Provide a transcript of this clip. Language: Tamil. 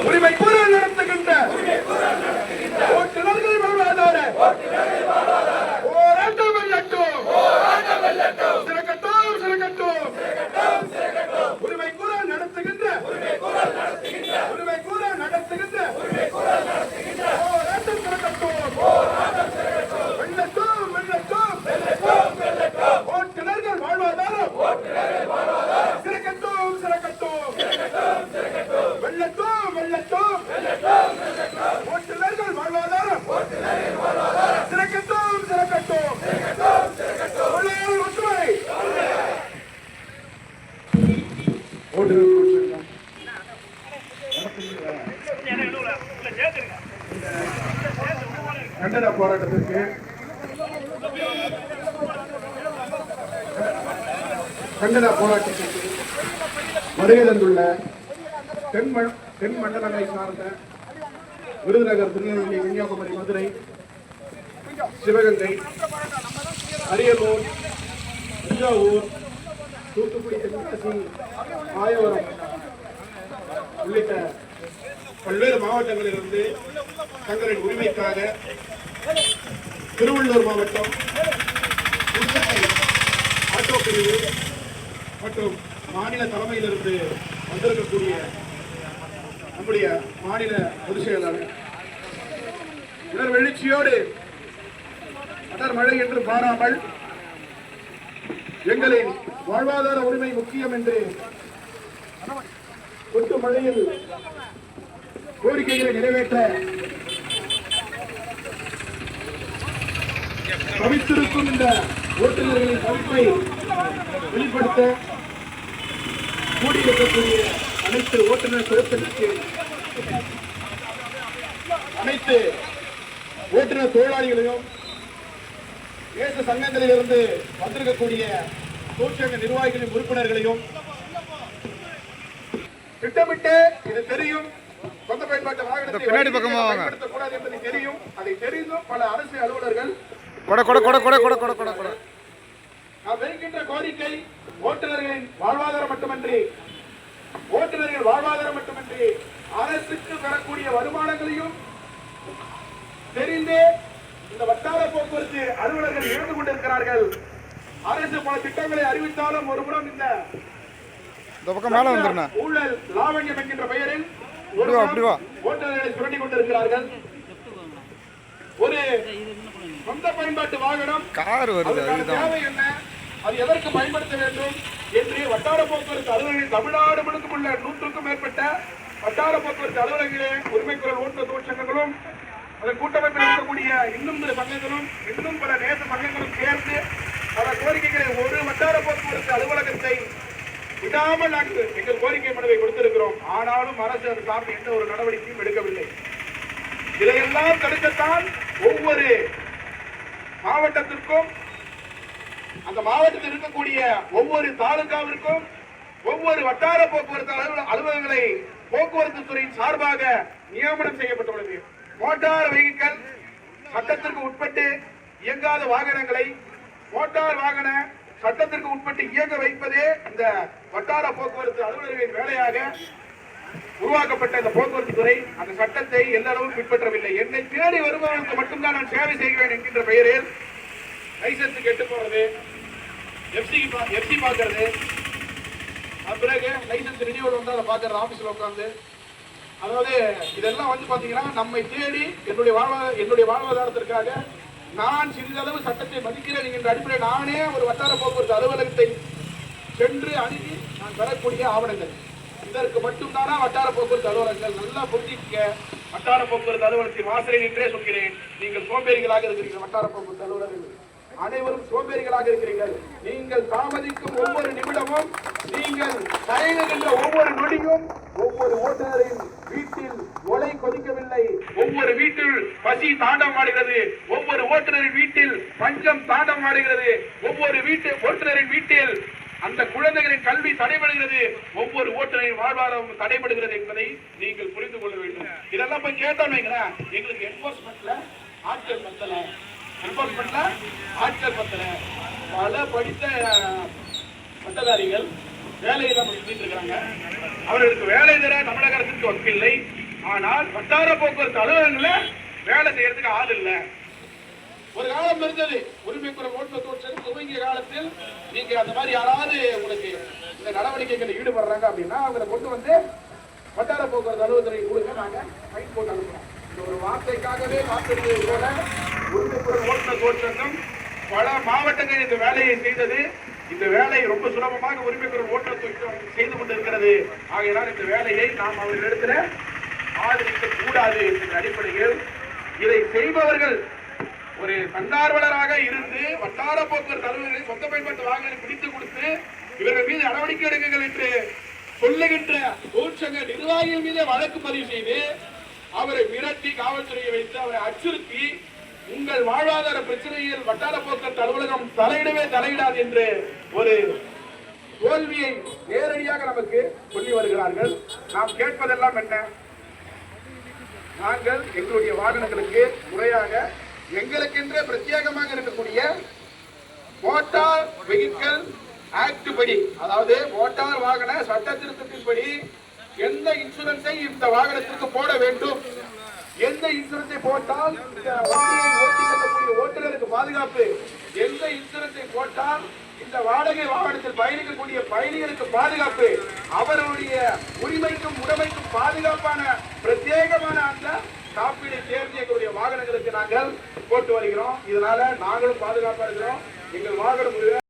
உரிமை குரல் நடத்துகின்ற. ஓட்டுநர்கள் வாழ்வாதார கண்டன போராட்டத்திற்கு கண்டன போராட்டத்திற்கு வருகை தந்துள்ள தென் தென் மண்டலங்களை சார்ந்த விருதுநகர் திருநெல்வேலி கன்னியாகுமரி மதுரை சிவகங்கை அரியலூர் தஞ்சாவூர் தூத்துக்குடி தென்காசி ஆயவரம் உள்ளிட்ட பல்வேறு மாவட்டங்களிலிருந்து தங்களின் உரிமைக்காக திருவள்ளூர் மாவட்டம் ஆட்டோ பிரிவு மற்றும் மாநில தலைமையிலிருந்து வந்திருக்கக்கூடிய நம்முடைய மாநில பொதுச் செயலாளர். வெளிச்சியோடு எழுச்சியோடு அடர் மழை என்று பாராமல் எங்களின் வாழ்வாதார உரிமை முக்கியம் என்று ஒட்டு மழையில் கோரிக்கைகளை நிறைவேற்ற தவித்திருக்கும் இந்த ஓட்டுநர்களின் தவிப்பை வெளிப்படுத்த கூடியிருக்கக்கூடிய அனைத்து ஓட்டுநர் குழுக்களுக்கு அனைத்து ஓட்டுநர் தொழிலாளிகளையும் தேச சங்கங்களிலிருந்து வந்திருக்கக்கூடிய தொழிற்சங்க நிர்வாகிகளின் உறுப்பினர்களையும் திட்டமிட்டு இது தெரியும். சொந்த பயன்பாட்டு வாகனத்தை பின்னாடி பக்கமா. பயன்படுத்தக்கூடாது என்பது தெரியும். அதை தெரிந்தும் பல அரசு அலுவலர்கள் கொட கொட கொட கொட கொட கொட கொட கொட. நாம் வைக்கின்ற கோரிக்கை ஓட்டுநர்களின் வாழ்வாதாரம் மட்டுமன்றி ஓட்டுநர்கள் வாழ்வாதாரம் மட்டுமன்றி அரசுக்கு பெறக்கூடிய வருமானங்களையும் தெரிந்தே இந்த வட்டார போக்குவரத்து அலுவலர்கள் இழந்து கொண்டிருக்கிறார்கள். அரசு பல திட்டங்களை அறிவித்தாலும் ஒருபுறம் இந்த இந்த பக்கம் மேலே வந்துருண்ணா. ஊழல் லாவண்யம் என்கின்ற பெயரில் அப்படி வா, அப்படி வா. ஓட்டுநர்களை சுரண்டி கொண்டிருக்கிறார்கள். ஒரு சொந்த பயன்பாட்டு வாகனம். கார் வருது அதற்கான அதுதான். தேவை என்ன? அது எதற்கு பயன்படுத்த வேண்டும் என்று வட்டார போக்குவரத்து அலுவலர்கள் தமிழ்நாடு முழுக்க உள்ள நூற்றுக்கும் மேற்பட்ட வட்டார போக்குவரத்து அலுவலர்களே உரிமை குரல் ஓட்டுநர் தொழிற்சங்கங்களும் அதன் கூட்டமைப்பில் இருக்கக்கூடிய இன்னும் சில சங்கங்களும் இன்னும் பல நேச சங்கங்களும் சேர்ந்து பல கோரிக்கைகளை ஒரு வட்டார போக்குவரத்து அலுவலகத்தை விடாமல் நாங்கள் எங்கள் கோரிக்கை மனுவை கொடுத்திருக்கிறோம். ஆனாலும் அரசு அது சார்ந்து எந்த ஒரு நடவடிக்கையும் எடுக்கவில்லை. இதையெல்லாம் தடுக்கத்தான் ஒவ்வொரு மாவட்டத்திற்கும் அந்த மாவட்டத்தில் இருக்கக்கூடிய ஒவ்வொரு தாலுகாவிற்கும் ஒவ்வொரு வட்டார போக்குவரத்து அலுவலகங்களை போக்குவரத்து துறையின் சார்பாக நியமனம் செய்யப்பட்டுள்ளது. மோட்டார் வெஹிக்கல் சட்டத்திற்கு உட்பட்டு இயங்காத வாகனங்களை மோட்டார் வாகன சட்டத்திற்கு உட்பட்டு இயங்க வைப்பதே இந்த வட்டார போக்குவரத்து அலுவலர்களின் வேலையாக உருவாக்கப்பட்ட இந்த போக்குவரத்து துறை. அந்த சட்டத்தை எந்த அளவும் பின்பற்றவில்லை. என்னை தேடி வருபவர்களுக்கு மட்டும்தான் நான் சேவை செய்கிறேன் என்கின்ற பெயரில் லைசன்ஸ் கெட்டு போறது எஃப்சி எஃப்சி பார்க்கறது. பிறகு லைசன்ஸ் ரினியூவல் வந்து அதை பார்க்கறது ஆஃபீஸில் உட்காந்து அதாவது இதெல்லாம் வந்து பார்த்தீங்கன்னா நம்மை தேடி என்னுடைய வாழ்வா- என்னுடைய வாழ்வாதாரத்திற்காக நான் சிறிதளவு சட்டத்தை மதிக்கிறேன் என்ற அடிப்படையில் நானே ஒரு வட்டார போக்குவரத்து அலுவலகத்தை சென்று அணுகி நான் பெறக்கூடிய ஆவணங்கள். இதற்கு மட்டும்தானா வட்டார போக்குவரத்து அலுவலகங்கள்? நல்லா புரிஞ்சிக்க வட்டார போக்குவரத்து அலுவலகத்தின் வாசலில் நின்றே சொல்கிறேன் நீங்கள் சோம்பேறிகளாக இருக்கிறீர்கள். வட்டார போக்குவரத்து அலுவலகங்கள். அனைவரும் சோம்பேறிகளாக இருக்கிறீர்கள். நீங்கள் தாமதிக்கும் ஒவ்வொரு நிமிடமும் நீங்கள் தயங்குகின்ற ஒவ்வொரு நொடியும் ஒவ்வொரு ஓட்டுநரின் வீட்டில் ஒலை கொதிக்கவில்லை. ஒவ்வொரு வீட்டில் பசி தாண்டம் ஆடுகிறது. ஒவ்வொரு ஓட்டுநரின் வீட்டில் பஞ்சம் தாண்டம் ஆடுகிறது. ஒவ்வொரு வீட்டு ஓட்டுநரின் வீட்டில் அந்த குழந்தைகளின் கல்வி தடைபடுகிறது. ஒவ்வொரு ஓட்டுநரின் வாழ்வாதாரம் தடைபடுகிறது என்பதை நீங்கள் புரிந்து கொள்ள வேண்டும். இதெல்லாம் போய் கேட்டோம் வைங்களேன். எங்களுக்கு என்போர்ஸ்மெண்ட்ல ஆட்கள் பத்தல என்போர்ஸ்மெண்ட்ல ஆட்கள் பத்தல. பல படித்த பட்டதாரிகள் வேலையெல்லாம் சுத்திட்டு இருக்காங்க. அவர்களுக்கு வேலை தர தமிழக அரசுக்கு வக்கில்லை. ஆனால் வட்டார போக்குவரத்து அலுவலகங்களில் வேலை செய்யறதுக்கு ஆள் இல்லை. ஒரு காலம் இருந்தது. உரிமை குரல் ஓட்டு தொழிற்சங்கம் துவங்கிய காலத்தில் நீங்க அந்த மாதிரி யாராவது உங்களுக்கு இந்த நடவடிக்கைகளில் ஈடுபடுறாங்க அப்படின்னா அவங்களை கொண்டு வந்து வட்டார போக்குவரத்து அலுவலகத்துறை கொடுக்க நாங்க ஃபைன் போட்டு அனுப்புறோம். ஒரு வார்த்தைக்காகவே காத்திருந்தது போல உரிமை ஓட்டுநர் பல மாவட்டங்கள் இந்த வேலையை செய்தது. இந்த வேலை ரொம்ப சுலபமாக உரிமை குரல் ஓட்டுநர் செய்து கொண்டிருக்கிறது. ஆகையினால் இந்த வேலையை நாம் அவர்களிடத்தில் ஆதரிக்க கூடாது என்ற அடிப்படையில் இதை செய்பவர்கள் ஒரு தன்னார்வலராக இருந்து வட்டார போக்குவரத்து அலுவலர்களை சொந்த பயன்பாட்டு வாகனங்களை பிடித்து கொடுத்து இவர்கள் மீது நடவடிக்கை எடுக்குங்கள் என்று சொல்லுகின்ற தொழிற்சங்க நிர்வாகிகள் மீது வழக்கு பதிவு செய்து அவரை மிரட்டி காவல்துறையை வைத்து அவரை அச்சுறுத்தி உங்கள் வாழ்வாதார பிரச்சனையில் வட்டார போக்குவரத்து அலுவலகம் தலையிடவே தலையிடாது என்று ஒரு தோல்வியை நேரடியாக நமக்கு சொல்லி வருகிறார்கள். நாம் கேட்பதெல்லாம் என்ன? நாங்கள் எங்களுடைய வாகனங்களுக்கு முறையாக எங்களுக்கென்றே பிரத்யேகமாக இருக்கக்கூடிய மோட்டார் வெஹிக்கல் ஆக்ட் படி அதாவது மோட்டார் வாகன சட்ட திருத்தத்தின்படி இன்சூரன்ஸை இந்த வாகனத்திற்கு போட வேண்டும். எந்த இன்சூரன்ஸை போட்டால் ஓட்டுநருக்கு பாதுகாப்பு. எந்த இன்சூரன்ஸை போட்டால் இந்த வாடகை வாகனத்தில் பயணிக்கக்கூடிய பயணிகளுக்கு பாதுகாப்பு. அவருடைய உரிமைக்கும் உடமைக்கும் பாதுகாப்பான பிரத்யேகமான அந்த காப்பீடு தேர்ந்து எங்களுடைய வாகனங்களுக்கு நாங்கள் போட்டு வருகிறோம். இதனால நாங்களும் பாதுகாப்பா இருக்கிறோம். எங்கள் வாகனம்